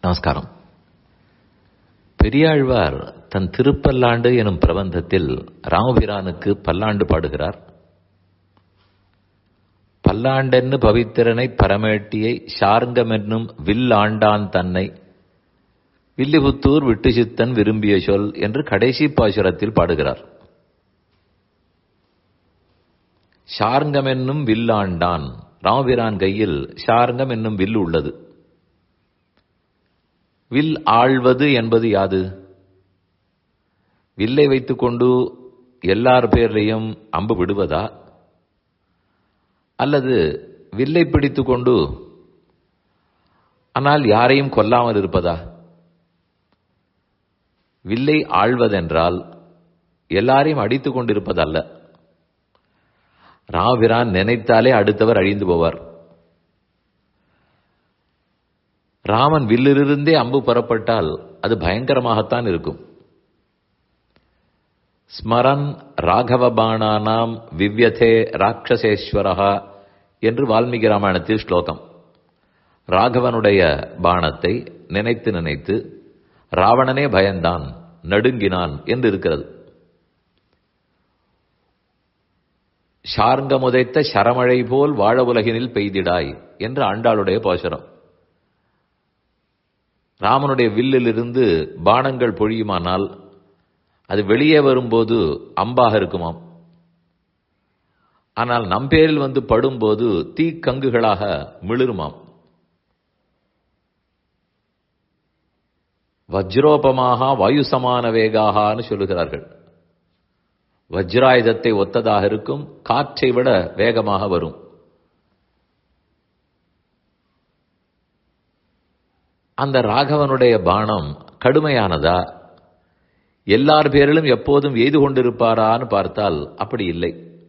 நமஸ்காரம். பெரியாழ்வார் தன் திருப்பல்லாண்டு எனும் பிரபந்தத்தில் ராமபிரானுக்கு பல்லாண்டு பாடுகிறார். பல்லாண்டென்னு பவித்திரனை பரமேட்டியை ஷார்ங்கமென்னும் வில் ஆண்டான் தன்னை. வில்லிபுத்தூர் விட்டு சித்தன் விரும்பிய சொல் என்று கடைசி பாசுரத்தில் பாடுகிறார். ஷார்ங்கம் என்னும் வில்லாண்டான். ராமபிரான் கையில் ஷார்ங்கம் என்னும் வில் உள்ளது. வில் ஆழ்வது என்பது யாது? வில்லை வைத்துக்கொண்டு எல்லார் பேர்லையும் அம்பு விடுவதா? அல்லது வில்லை பிடித்து கொண்டு ஆனால் யாரையும் கொல்லாமல் இருப்பதா? வில்லை ஆழ்வதென்றால் எல்லாரையும் அடித்துக் கொண்டிருப்பதல்ல ராவிரான் நினைத்தாலே அடுத்தவர் அழிந்து போவார். ராமன் வில்லிலிருந்தே அம்பு புறப்பட்டால் அது பயங்கரமாகத்தான் இருக்கும். ஸ்மரன் ராகவபாணானாம் விவ்யதே ராட்சசேஸ்வரகா என்று வால்மீகி ராமாயணத்தில் ஸ்லோகம். ராகவனுடைய பாணத்தை நினைத்து நினைத்து ராவணனே பயந்தான் நடுங்கினான் என்று இருக்கிறது. ஷார்ங்கமுதைத்த சரமழை போல் வாழ உலகினில் பெய்திடாய் என்று ஆண்டாளுடைய போஷரம் ராமனுடைய வில்லிலிருந்து பானங்கள் பொழியுமானால் அது வெளியே வரும்போது அம்பாக இருக்குமாம். ஆனால் நம்பேரில் வந்து படும்போது தீக்கங்குகளாக மிளிருமாம். வஜ்ரோபமாக வாயு சமான சொல்லுகிறார்கள். வஜ்ராயுதத்தை ஒத்ததாக இருக்கும் காற்றை விட வேகமாக வரும். அந்த ராகவனுடைய பானம் கடுமையானதா? எல்லார் பேரிலும் எப்போதும் எய்து கொண்டிருப்பாரான்னு பார்த்தால் அப்படி இல்லை.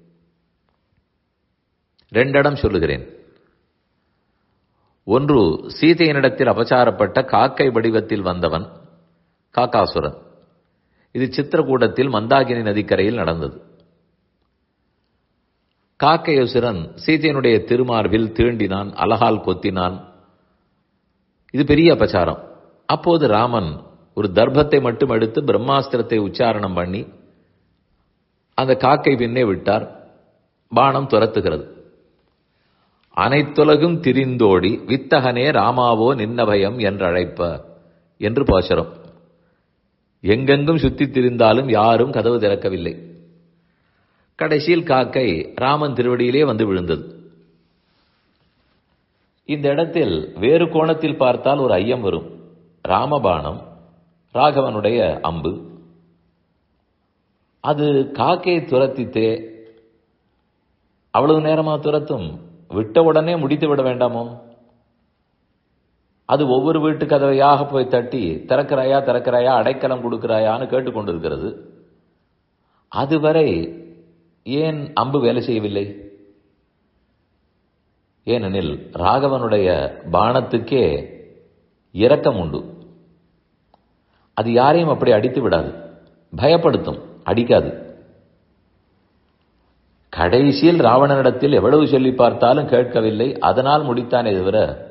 ரெண்டிடம் சொல்லுகிறேன். ஒன்று சீதையனிடத்தில் அபச்சாரப்பட்ட காக்கை வடிவத்தில் வந்தவன் காக்காசுரன். இது சித்திரக்கூடத்தில் மந்தாகினி நதிக்கரையில் நடந்தது. காக்கையசுரன் சீதையனுடைய திருமார்பில் தீண்டினான் அலகால் கொத்தினான் இது பெரிய அபச்சாரம். அப்போது ராமன் ஒரு தர்ப்பத்தை மட்டும் எடுத்து பிரம்மாஸ்திரத்தை உச்சாரணம் பண்ணி அந்த காக்கை பின்னே விட்டார். பானம் துரத்துகிறது. அனைத்துலகும் திரிந்தோடி வித்தகனே ராமாவோ நின்னபயம் என்றழைப்ப என்று பாசரம். எங்கெங்கும் சுத்தி திரிந்தாலும் யாரும் கதவு திறக்கவில்லை. கடைசியில் காக்கை ராமன் திருவடியிலே வந்து விழுந்தது. இந்த இடத்தில் வேறு கோணத்தில் பார்த்தால் ஒரு ஐயம் வரும். ராமபாணம் ராகவனுடைய அம்பு. அது காக்கையை துரத்தித்தே அவ்வளவு நேரமாக துரத்தும்? விட்ட உடனே முடித்து விட வேண்டாமோ? அது ஒவ்வொரு வீட்டு கதவையாக போய் தட்டி திறக்கிறாயா திறக்கிறாயா அடைக்கலம் கொடுக்கிறாயான்னு கேட்டுக்கொண்டிருக்கிறது. அதுவரை ஏன் அம்பு வேலை செய்யவில்லை? ஏனெனில் ராகவனுடைய பானத்துக்கே இரக்கம் உண்டு. அது யாரையும் அப்படி அடித்து விடாது. பயப்படுத்தும் அடிக்காது. கடைசியில் ராவணனிடத்தில் எவ்வளவு சொல்லி பார்த்தாலும் கேட்கவில்லை. அதனால் முடித்தானே தவிர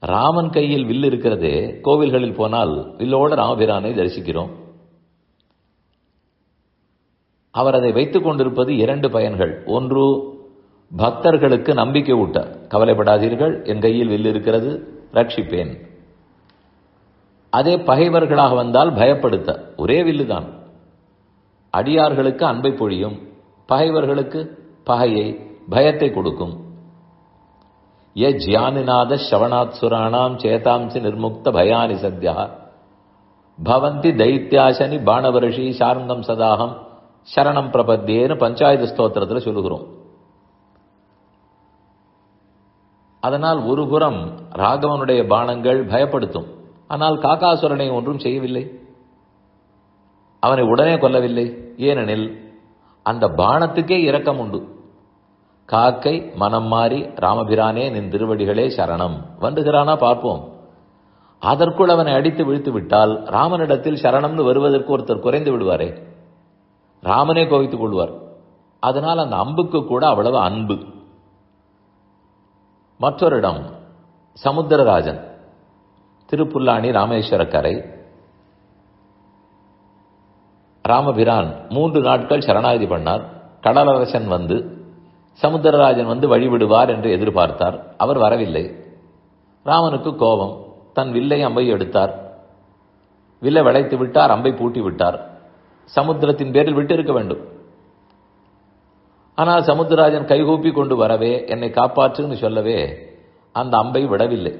ராமன் கையில் வில் இருக்கிறதே கோவில்களில் போனால் வில்லோட ராமபிரானை தரிசிக்கிறோம். அவர் அதை வைத்துக் கொண்டிருப்பது இரண்டு பயன்கள். ஒன்று பக்தர்களுக்கு நம்பிக்கை ஊட்ட. கவலைப்படாதீர்கள். என் கையில் வில் இருக்கிறது. ரட்சிப்பேன். அதே பகைவர்களாக வந்தால் பயப்படுத்த. ஒரே வில்லுதான் அடியார்களுக்கு அன்பை பொழியும். பகைவர்களுக்கு பகையை பயத்தை கொடுக்கும். ய ஜியானிநாத ஷவணாத் சுராணாம் சேதாம்சி நிர்முக்த பயானி சத்யா. பவந்தி தைத்தியாசனி பானவரிஷி சார்ந்தம் சதாகம். சரணம் பிரபத்தியேன்னு பஞ்சாயத்து ஸ்தோத்திரத்தில் சொல்லுகிறோம். அதனால் ஒருபுறம் ராகவனுடைய பானங்கள் பயப்படுத்தும். ஆனால் காக்காசுரனை ஒன்றும் செய்யவில்லை. அவனை உடனே கொல்லவில்லை. ஏனெனில் அந்த பானத்துக்கே இரக்கம் உண்டு. காக்கை மனம் மாறி ராமபிரானே நின் திருவடிகளே சரணம். வந்துகிறானா பார்ப்போம். அதற்குள் அவனை அடித்து விழுத்து விட்டால் ராமனிடத்தில் சரணம்னு வருவதற்கு ஒருத்தர் குறைந்து விடுவாரே. ராமனே கோவித்துக் கொள்வார். அதனால் அந்த அம்புக்கு கூட அவ்வளவு அன்பு. மற்றொரு இடம் சமுத்திரராஜன் திருப்புல்லாணி ராமேஸ்வர கரை ராமபிரான் மூன்று நாட்கள் சரணாகதி பண்ணார். கடலரசன் வந்து சமுத்திரராஜன் வந்து வழிவிடுவார் என்று எதிர்பார்த்தார். அவர் வரவில்லை. ராமனுக்கு கோபம். தன் வில்லை அம்பை எடுத்தார். வில்லை வளைத்து விட்டார் அம்பை பூட்டி விட்டார். சமுத்திரத்தின் பேரில் விட்டு இருக்க வேண்டும். ஆனால் சமுத்திரராஜன் கைகூப்பி கொண்டு வரவே என்னை காப்பாற்றுன்னு சொல்லவே அந்த அம்பை விடவில்லை.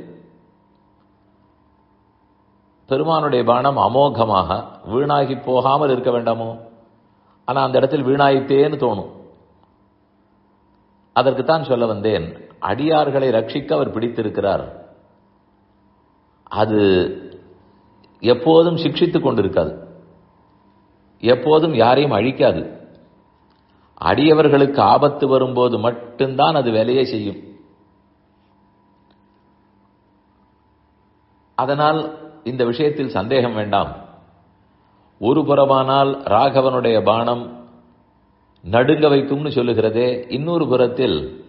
பெருமானுடைய பானம் அமோகமாக வீணாகி போகாமல் இருக்க வேண்டாமோ? ஆனால் அந்த இடத்தில் வீணாயிட்டேன்னு தோணும். அதற்குத்தான் சொல்ல வந்தேன் அடியார்களை ரட்சிக்க அவர் பிடித்திருக்கிறார். அது எப்போதும் சிக்ஷித்துக் கொண்டிருக்காது. எப்போதும் யாரையும் அழிக்காது. அடியவர்களுக்கு ஆபத்து வரும்போது மட்டும்தான் அது வேலையை செய்யும். அதனால் இந்த விஷயத்தில் சந்தேகம் வேண்டாம். ஒரு புறமானால் ராகவனுடைய பானம் நடுங்க வைக்கும்னு சொல்லுகிறதே இன்னொரு புறத்தில்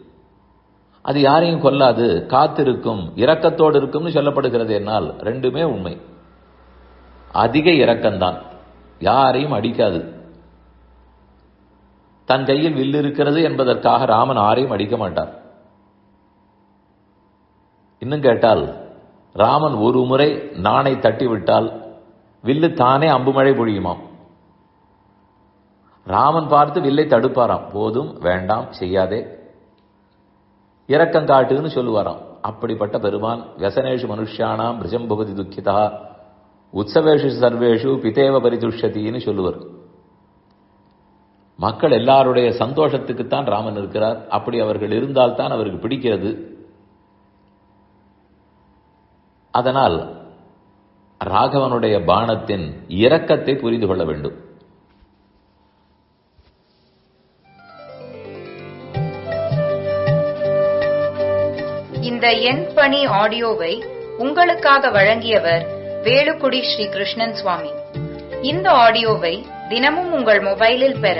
அது யாரையும் கொல்லாது காத்திருக்கும் இரக்கத்தோடு இருக்கும்னு சொல்லப்படுகிறது என்னால் ரெண்டுமே உண்மை. அதிக இரக்கம்தான். யாரையும் அடிக்காது. தன் கையில் வில்லு இருக்கிறது என்பதற்காக ராமன் ஆரையும் அடிக்க மாட்டார். இன்னும் கேட்டால் ராமன் ஒரு முறை நாணை தட்டிவிட்டால் வில்லு தானே அம்புமழை பொழியுமாம். ராமன் பார்த்து வில்லை தடுப்பாராம். போதும் வேண்டாம் செய்யாதே. இரக்கம் காட்டுன்னு சொல்லுவாராம். அப்படிப்பட்ட பெருமான் வெசனேஷு மனுஷானாம் பிரிஜம்பவதி துக்கிதா உற்சவேஷு சர்வேஷு பிதேவ பரிதுஷதின்னு சொல்லுவார். மக்கள் எல்லாருடைய சந்தோஷத்துக்குத்தான் ராமன் இருக்கிறார். அப்படி அவர்கள் இருந்தால்தான் அவருக்கு பிடிக்கிறது. அதனால் ராகவனுடைய பானத்தின் இரக்கத்தை புரிந்து கொள்ள வேண்டும். இந்த என் பணி ஆடியோவை உங்களுக்காக வழங்கியவர் வேலுக்குடி ஸ்ரீ கிருஷ்ணன் சுவாமி. இந்த ஆடியோவை தினமும் உங்கள் மொபைலில் பெற